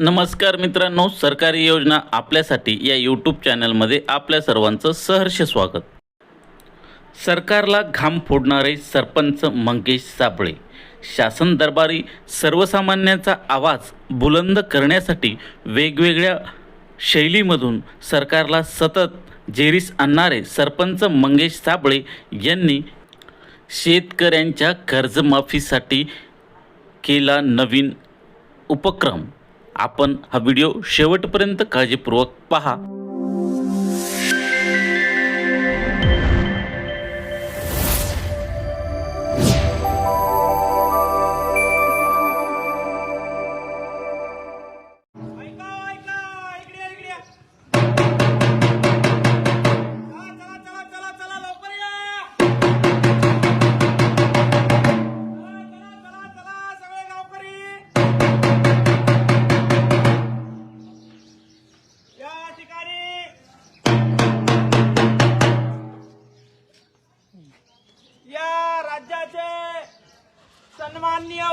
नमस्कार मित्रांनो सरकारी योजना आपल्यासाठी या यूट्यूब चॅनलमध्ये आपल्या सर्वांचं सहर्ष स्वागत. सरकारला घाम फोडणारे सरपंच मंगेश साबळे. शासन दरबारी सर्वसामान्यांचा आवाज बुलंद करण्यासाठी वेगवेगळ्या शैलीमधून सरकारला सतत जेरीस आणणारे सरपंच मंगेश साबळे यांनी शेतकऱ्यांच्या कर्जमाफीसाठी केला नवीन उपक्रम. आपण हा व्हिडिओ शेवटपर्यंत काळजीपूर्वक पहा.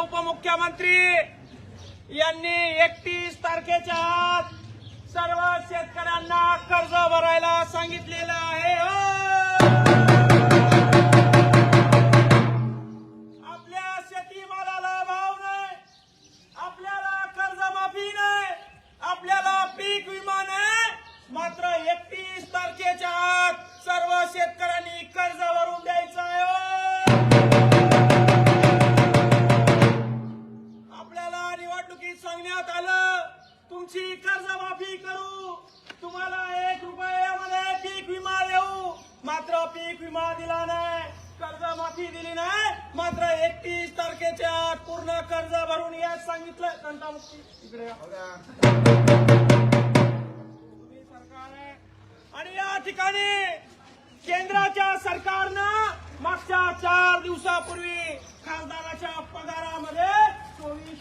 उपमुख्यमंत्री यांनी एकतीस तारखेच्या आत सर्व शेतकऱ्यांना कर्ज भरायला सांगितलेलं कर्जमाफी करू. तुम्हाला एक रुपयामध्ये पीक विमा देऊ. मात्र पीक विमा दिला नाही. कर्जमाफी दिली नाही. मात्र एकतीस तारखेच्या पूर्ण कर्ज भरून याच सांगितलं. कंटामुक्ती इकडे या. तुम्ही सरकार आहे आणि या ठिकाणी केंद्राच्या सरकारनं मागच्या चार दिवसापूर्वी खासदाराच्या पगारामध्ये चोवीस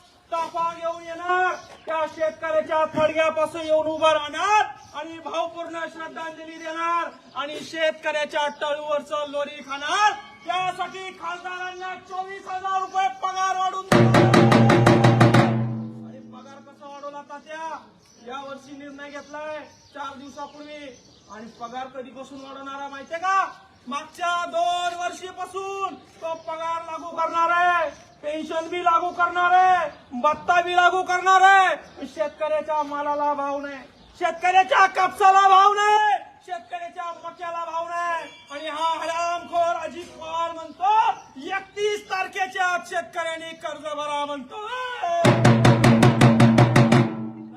ताफा घेऊन येणार. त्या शेतकऱ्याच्या थडग्यापासून येऊन उभा राहणार आणि भावपूर्ण श्रद्धांजली देणार आणि शेतकऱ्याच्या टळूवरचं लोरी खाणार. त्यासाठी खासदारांना चोवीस हजार रुपये पगार वाढून देणार. आणि पगार कसा वाढवला त्या या वर्षी निर्णय घेतलाय. चार दिवसापूर्वी आणि पगार कधीपासून वाढवणार आहे माहितीये का? मागच्या दोन वर्षीपासून तो पगार लागू करणार आहे. पेन्शन बी लागू करणार आहे. भत्ता बी लागू करणार आहे. शेतकऱ्याच्या मालाला भाव नाही. शेतकऱ्याच्या कापसाला भाव नाही. शेतकऱ्याच्या मक्याला भाव नाही. आणि हा हरामखोर अजित पवार म्हणतो एकतीस तारखेच्या शेतकऱ्यांनी कर्ज भरा म्हणतो.